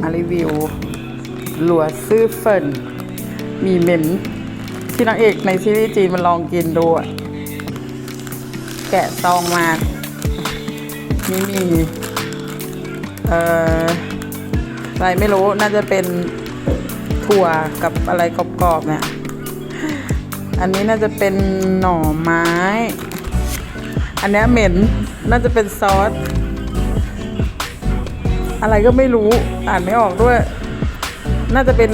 มารีวิวหลัวซื่อเฟินมีเหม็นที่นางเอกในซีรีส์จีนมันลองกินดูอะแกะซองมานี่มี เอ่อ อะไรไม่รู้ น่าจะเป็นถั่วกับอะไรกรอบๆเนี่ย อันนี้น่าจะเป็นหน่อไม้ อันนี้เหม็น น่าจะเป็นซอส อะไรก็ไม่รู้อ่านไม่ออกด้วย น่าจะเป็น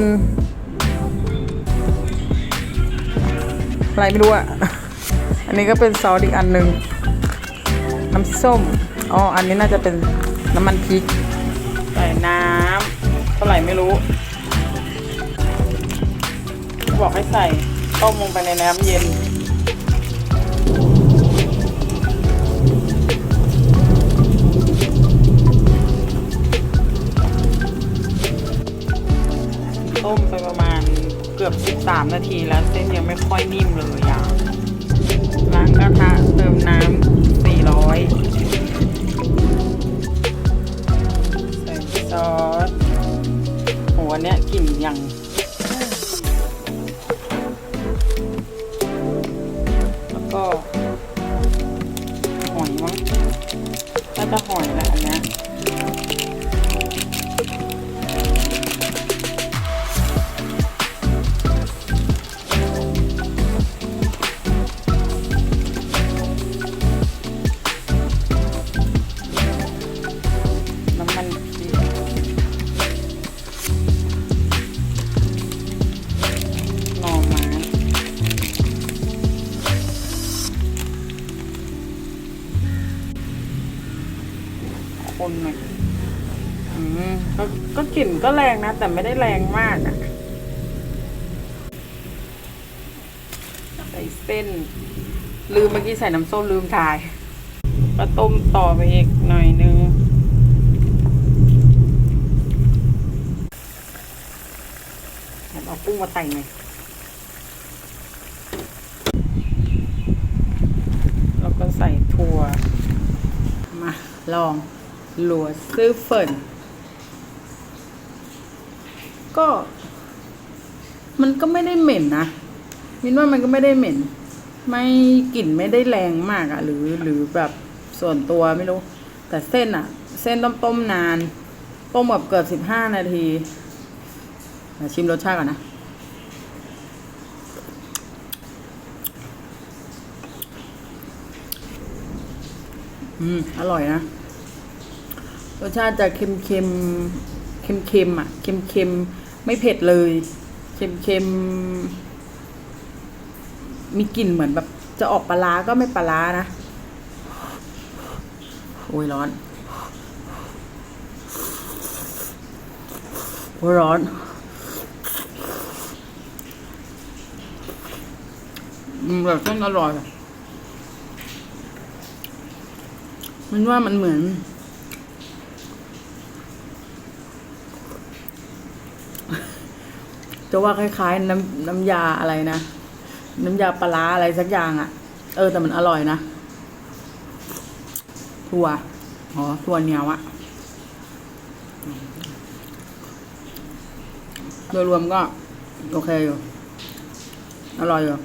อะไรไม่รู้อะอันนี้ก็เป็นซอสอีกอันหนึ่งน้ำส้มอ๋ออันนี้น่าจะเป็นน้ำมันพริกใส่น้ำเท่าไหร่ไม่รู้ บอกให้ใส่ต้มลงไปในน้ำเย็น กือบ 13 นาทีแล้วเส้นยังไม่ค่อยนิ่มเลยอะล้างกระทะเติมน้ำ400 ใส่ซอสโหอันเนี้ยกลิ่นย่างแล้วก็หอยมั้งน่าจะหอยแหละ คนหน่อยอืมก็ก็กลิ่นก็แรงนะ แต่ไม่ได้แรงมากอะใส่เส้น ลืมเมื่อกี้ใส่น้ำส้มลืมถ่ายก็ต้มต่อไปอีกหน่อยนึงเอากุ้งมาใส่หน่อยแล้วก็ใส่ถั่ว มาลอง หลัวซื้อเฟินก็ มันก็ไม่ได้เหม็นนะมินว่ามันก็ไม่ได้เหม็น ไม่กลิ่นไม่ได้แรงมากอะหรือหรือแบบส่วนตัวไม่รู้ แต่เส้นอะเส้นต้มต้มนานต้มแบบเกือบสิบห้านาทีเดี๋ยวชิมรสชาติก่อนนะอืม อร่อยนะ สชาติจะเค็มเค็มเค็มเค็มๆอะเค็มเค็มๆไม่เผ็ดเลย เค็มเค็มมีกลิ่นเหมือนแบบ จะออกปลาก็ไม่ปลานะ โอ้ยร้อนโอ้ยร้อนอืมแบบเส้นอร่อยอะมันว่ามันเหมือน จะว่าคล้ายๆ น้ำน้ำยาอะไรนะ น้ำยาปลาร้าอะไรสักอย่างอะ่ะ เออแต่มันอร่อยนะถั่วอ๋อถั่วเหนียวอะโดยรวมก็ โอเคอยู่ อร่อยอยู่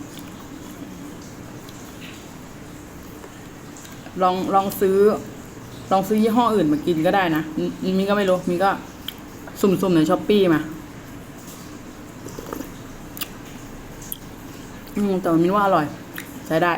ลองลองซื้อ ลองซื้อยี่ห้ออื่นมากินก็ได้นะมมีก็ไม่รู้ มีก็สุ่มๆในช้อปปี้มา อืมแต่มันมินว่าอร่อย ใช้ได้